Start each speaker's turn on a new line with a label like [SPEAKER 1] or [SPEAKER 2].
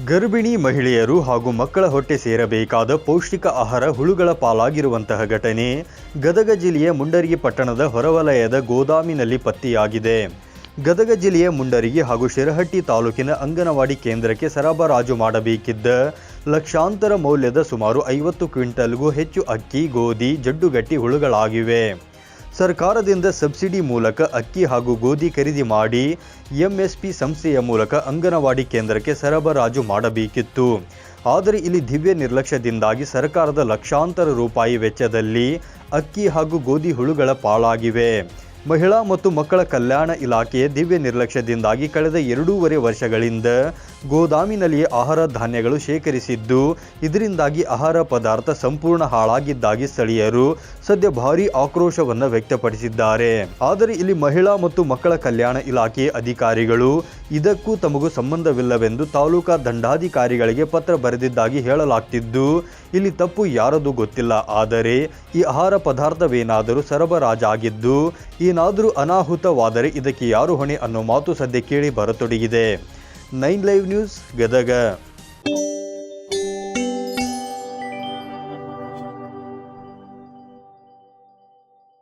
[SPEAKER 1] ಗರ್ಭಿಣಿ ಮಹಿಳೆಯರು ಹಾಗೂ ಮಕ್ಕಳ ಹೊಟ್ಟೆ ಸೇರಬೇಕಾದ ಪೌಷ್ಟಿಕ ಆಹಾರ ಹುಳುಗಳ ಪಾಲಾಗಿರುವಂತಹ ಘಟನೆ ಗದಗ ಜಿಲ್ಲೆಯ ಮುಂಡರಗಿ ಪಟ್ಟಣದ ಹೊರವಲಯದ ಗೋದಾಮಿನಲ್ಲಿ ಪತ್ತೆಯಾಗಿದೆ. ಗದಗ ಜಿಲ್ಲೆಯ ಮುಂಡರಗಿ ಹಾಗೂ ಶಿರಹಟ್ಟಿ ತಾಲೂಕಿನ ಅಂಗನವಾಡಿ ಕೇಂದ್ರಕ್ಕೆ ಸರಬರಾಜು ಮಾಡಬೇಕಿದ್ದ ಲಕ್ಷಾಂತರ ಮೌಲ್ಯದ ಸುಮಾರು ಐವತ್ತು ಕ್ವಿಂಟಲ್ಗೂ ಹೆಚ್ಚು ಅಕ್ಕಿ, ಗೋಧಿ, ಜಡ್ಡುಗಟ್ಟಿ ಹುಳುಗಳಾಗಿವೆ. ಸರ್ಕಾರದಿಂದ ಸಬ್ಸಿಡಿ ಮೂಲಕ ಅಕ್ಕಿ ಹಾಗೂ ಗೋಧಿ ಖರೀದಿ ಮಾಡಿ ಎಂಎಸ್ಪಿ ಸಂಸ್ಥೆಯ ಮೂಲಕ ಅಂಗನವಾಡಿ ಕೇಂದ್ರಕ್ಕೆ ಸರಬರಾಜು ಮಾಡಬೇಕಿತ್ತು. ಆದರೆ ಇಲ್ಲಿ ದಿವ್ಯ ನಿರ್ಲಕ್ಷ್ಯದಿಂದಾಗಿ ಸರ್ಕಾರದ ಲಕ್ಷಾಂತರ ರೂಪಾಯಿ ವೆಚ್ಚದಲ್ಲಿ ಅಕ್ಕಿ ಹಾಗೂ ಗೋಧಿ ಹುಳುಗಳ ಪಾಳಾಗಿವೆ. ಮಹಿಳಾ ಮತ್ತು ಮಕ್ಕಳ ಕಲ್ಯಾಣ ಇಲಾಖೆಯ ದಿವ್ಯ ನಿರ್ಲಕ್ಷ್ಯದಿಂದಾಗಿ ಕಳೆದ ಎರಡೂವರೆ ವರ್ಷಗಳಿಂದ ಗೋದಾಮಿನಲ್ಲಿಯೇ ಆಹಾರ ಧಾನ್ಯಗಳು ಶೇಖರಿಸಿದ್ದು, ಇದರಿಂದಾಗಿ ಆಹಾರ ಪದಾರ್ಥ ಸಂಪೂರ್ಣ ಹಾಳಾಗಿದ್ದಾಗಿ ಸ್ಥಳೀಯರು ಸದ್ಯ ಭಾರೀ ಆಕ್ರೋಶವನ್ನು ವ್ಯಕ್ತಪಡಿಸಿದ್ದಾರೆ. ಆದರೆ ಇಲ್ಲಿ ಮಹಿಳಾ ಮತ್ತು ಮಕ್ಕಳ ಕಲ್ಯಾಣ ಇಲಾಖೆ ಅಧಿಕಾರಿಗಳು ಇದಕ್ಕೂ ತಮಗೂ ಸಂಬಂಧವಿಲ್ಲವೆಂದು ತಾಲೂಕಾ ದಂಡಾಧಿಕಾರಿಗಳಿಗೆ ಪತ್ರ ಬರೆದಿದ್ದಾಗಿ ಹೇಳಲಾಗ್ತಿದ್ದು, ಇಲ್ಲಿ ತಪ್ಪು ಯಾರದು ಗೊತ್ತಿಲ್ಲ. ಆದರೆ ಈ ಆಹಾರ ಪದಾರ್ಥವೇನಾದರೂ ಸರಬರಾಜಾಗಿದ್ದು ಏನಾದರೂ ಅನಾಹುತವಾದರೆ ಇದಕ್ಕೆ ಯಾರು ಹೊಣೆ ಅನ್ನೋ ಮಾತು ಸದ್ಯ ಕೇಳಿ ಬರತೊಡಗಿದೆ. Nine live news Gadag